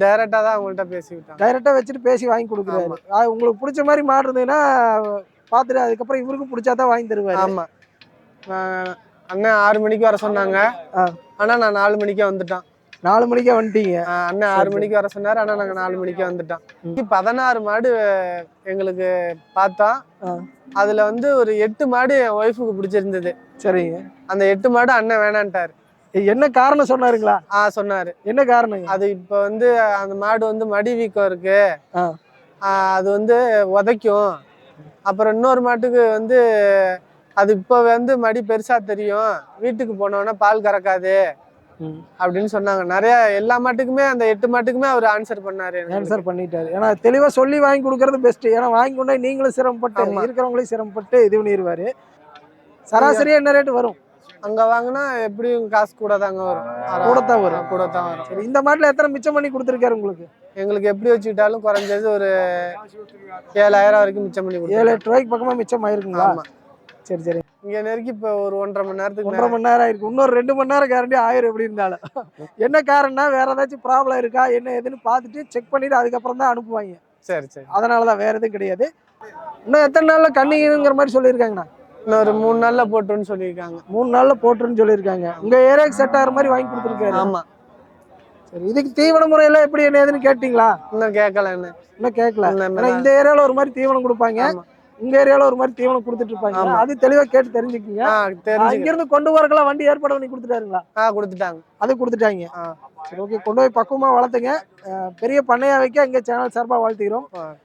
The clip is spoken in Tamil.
டைரக்டா தான் அவங்கள்ட்ட பேசி விட்டாங்க டைரக்டா வச்சுட்டு பேசி வாங்கி கொடுக்குறாரு. ஆ, உங்களுக்கு பிடிச்ச மாதிரி மாடு இருந்ததுன்னா பார்த்துட்டு அதுக்கப்புறம் இவருக்கும் பிடிச்சா தான் வாங்கி தருவாரு. ஆமா. அண்ணன் ஆறு மணிக்கு வர சொன்னாங்க. ஆனா நான் நாலு மணிக்கே வந்துட்டோம் நாலு மணிக்கே வந்துட்டீங்க. அண்ணன் ஆறு மணிக்கு வர சொன்னாரு. ஆனா நாங்க நாலு மணிக்கே வந்துட்டோம். பதினாறு மாடு எங்களுக்கு பார்த்தோம். அதுல வந்து ஒரு எட்டு மாடு என் ஒய்ஃபுக்கு பிடிச்சிருந்தது. சரிங்க. அந்த எட்டு மாடு அண்ணன் வேணான்ட்டாரு. என்ன காரணம் சொன்னாருங்களா? ஆ சொன்னாரு. என்ன காரணங்க? அது இப்ப வந்து அந்த மாடு வந்து மடி வீக்கம் இருக்கு. அது வந்து உதைக்கும். அப்புறம் இன்னொரு மாட்டுக்கு வந்து அது இப்போ வந்து மடி பெருசா தெரியும். வீட்டுக்கு போனோன்னா பால் கறக்காது. அப்படின்னு சொன்னாங்க. நிறைய எல்லா மாட்டுக்குமே அந்த எட்டு மாட்டுக்குமே அவர் ஆன்சர் பண்ணாரு. ஆன்சர் பண்ணிட்டாரு. ஏன்னா தெளிவா சொல்லி வாங்கி கொடுக்கறது பெஸ்ட் ஏன்னா வாங்கி கொண்டு நீங்களும் சிரமப்பட்டு. இருக்கிறவங்களையும் சிரமப்பட்டு இது பண்ணிடுவாரு சராசரியா என்ன ரேட் வரும்? அங்க வாங்கினா எப்படியும் காசு கூட தாங்க வரும். கூடத்தான் வரும். கூட தான் வரும். சரி இந்த மாட்டுல எத்தனை மிச்சம் பண்ணி கொடுத்துருக்காரு உங்களுக்கு? எங்களுக்கு எப்படி வச்சுக்கிட்டாலும் குறைஞ்சது ஒரு ஏழாயிரம் வரைக்கும் மிச்சம் பண்ணி ஏழு கொடுத்தாங்க எட்டு ரூபாய்க்கு பக்கமா மிச்சம் ஆயிருக்குங்களா? சரி சரி. இங்க நெருக்கி இப்ப ஒரு ஒன்றரை மணி நேரத்துக்கு ஒன்றரை மணி நேரம் ஆயிருக்கு. இன்னொரு ரெண்டு மணி நேரம் கேரண்டி ஆயிரும் எப்படி இருந்தாலும். என்ன காரணம்னா வேற ஏதாச்சும் ப்ராப்ளம் இருக்கா என்ன ஏதுன்னு பார்த்துட்டு செக் பண்ணிட்டு அதுக்கப்புறம் தான் அனுப்புவாங்க. சரி சரி. அதனால தான் வேற எதுவும் கிடையாது. இன்னும் எத்தனை நாள்ல கண்ணிங்கிற மாதிரி சொல்லியிருக்காங்கண்ணா? இன்னும் ஒரு மூணு நாள்ல போட்டுன்னு சொல்லியிருக்காங்க. மூணு நாள்ல போட்டுருன்னு சொல்லியிருக்காங்க. உங்க ஏரியாக்கு செட் ஆகிற மாதிரி வாங்கி கொடுத்துருக்காரு. ஆமா. சரி இதுக்கு தீவன முறையெல்லாம் எப்படி என்ன ஏதுன்னு கேட்டிங்களா? இன்னும் கேட்கல என்ன இன்னும் கேட்கல ஏன்னா? இந்த ஏரியால ஒரு மாதிரி தீவனம் கொடுப்பாங்க. உங்க ஏரியால ஒரு மாதிரி தீவனம் கொடுத்துட்டு இருப்பாங்க. அது தெளிவா கேட்டு தெரிஞ்சுக்கங்க. ஆ தெரிஞ்சு இங்க இருந்து கொண்டு வரக்கெல்லாம் வண்டி ஏற்பாடு பண்ணி கொடுத்துட்டாருங்களா? ஆ கொடுத்துட்டாங்க. அது கொடுத்துட்டாங்க. சரி ஓகே. கொண்டு போய் பக்குவமா வளர்த்துங்க. பெரிய பண்ணையா வைக்க எங்க சேனல் சார்பா வாழ்த்துக்கிறோம்.